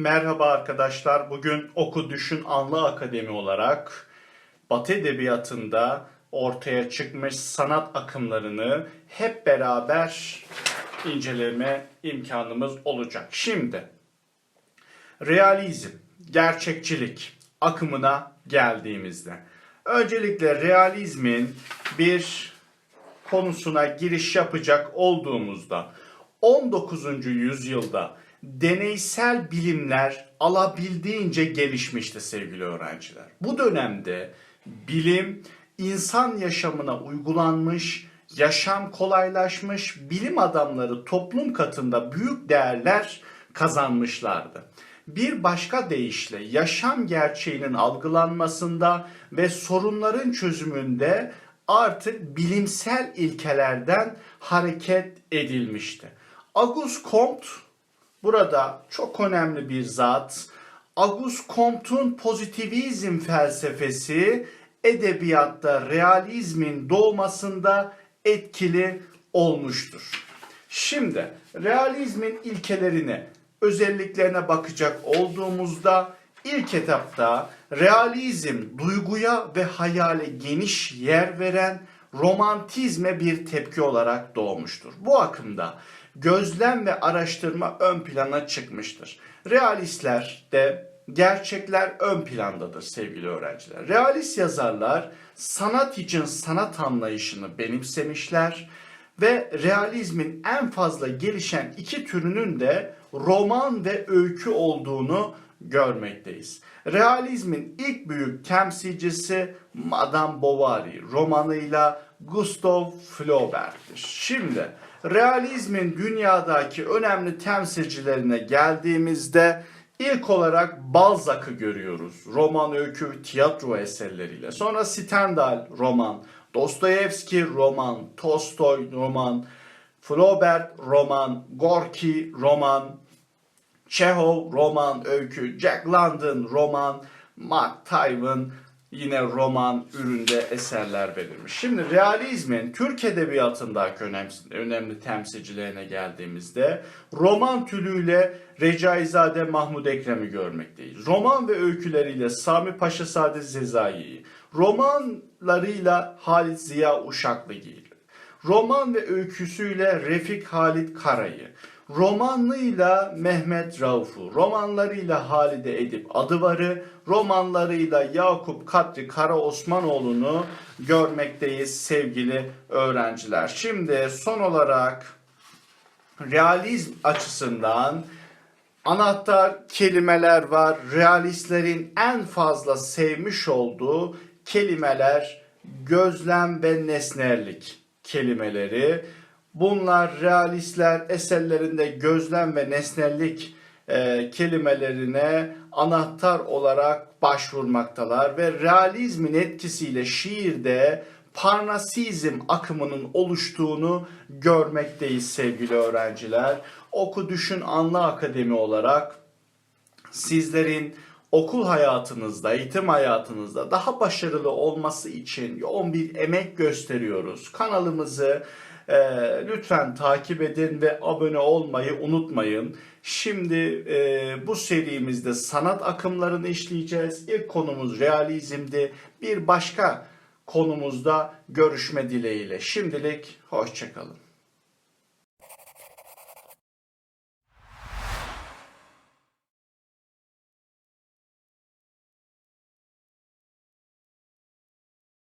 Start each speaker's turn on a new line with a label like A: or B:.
A: Merhaba arkadaşlar. Bugün Oku Düşün Anla Akademi olarak Batı Edebiyatı'nda ortaya çıkmış sanat akımlarını hep beraber inceleme imkanımız olacak. Şimdi realizm, gerçekçilik akımına geldiğimizde öncelikle realizmin bir konusuna giriş yapacak olduğumuzda 19. yüzyılda deneysel bilimler alabildiğince gelişmişti sevgili öğrenciler. Bu dönemde bilim insan yaşamına uygulanmış, yaşam kolaylaşmış, bilim adamları toplum katında büyük değerler kazanmışlardı. Bir başka deyişle yaşam gerçeğinin algılanmasında ve sorunların çözümünde artık bilimsel ilkelerden hareket edilmişti. Auguste Comte burada çok önemli bir zat. Auguste Comte'un pozitivizm felsefesi edebiyatta realizmin doğmasında etkili olmuştur. Şimdi realizmin ilkelerine, özelliklerine bakacak olduğumuzda ilk etapta realizm duyguya ve hayale geniş yer veren romantizme bir tepki olarak doğmuştur. Bu akımda gözlem ve araştırma ön plana çıkmıştır. Realistler de gerçekler ön plandadır sevgili öğrenciler. Realist yazarlar sanat için sanat anlayışını benimsemişler ve realizmin en fazla gelişen iki türünün de roman ve öykü olduğunu görmekteyiz. Realizmin ilk büyük temsilcisi Madame Bovary romanıyla Gustave Flaubert'tir. Şimdi realizmin dünyadaki önemli temsilcilerine geldiğimizde ilk olarak Balzac'ı görüyoruz. Roman, öykü, tiyatro eserleriyle. Sonra Stendhal roman, Dostoyevski roman, Tolstoy roman, Flaubert roman, Gorki roman, Chekhov roman, öykü, Jack London roman, Mark Twain yine roman üründe eserler belirmiş. Şimdi realizmin Türk edebiyatındaki önemli, önemli temsilcilerine geldiğimizde roman türüyle Recaizade Mahmud Ekrem'i görmekteyiz. Roman ve öyküleriyle Sami Paşa Sadi Sezai'yi, romanlarıyla Halit Ziya Uşaklıgil, roman ve öyküsüyle Refik Halit Karay'ı, romanlıyla Mehmet Rauf'u, romanlarıyla Halide Edip Adıvar'ı, romanlarıyla Yakup Kadri Kara Osmanoğlu'nu görmekteyiz sevgili öğrenciler. Şimdi son olarak realizm açısından anahtar kelimeler var. Realistlerin en fazla sevmiş olduğu kelimeler gözlem ve nesnellik kelimeleri. Bunlar realistler eserlerinde gözlem ve nesnellik e, kelimelerine anahtar olarak başvurmaktalar ve realizmin etkisiyle şiirde Parnasizm akımının oluştuğunu görmekteyiz sevgili öğrenciler. Oku Düşün Anla Akademi olarak sizlerin okul hayatınızda, eğitim hayatınızda daha başarılı olması için yoğun bir emek gösteriyoruz. Kanalımızı e, lütfen takip edin ve abone olmayı unutmayın. Şimdi e, bu serimizde sanat akımlarını işleyeceğiz. İlk konumuz realizmdi. Bir başka konumuzda görüşme dileğiyle. Şimdilik hoşçakalın.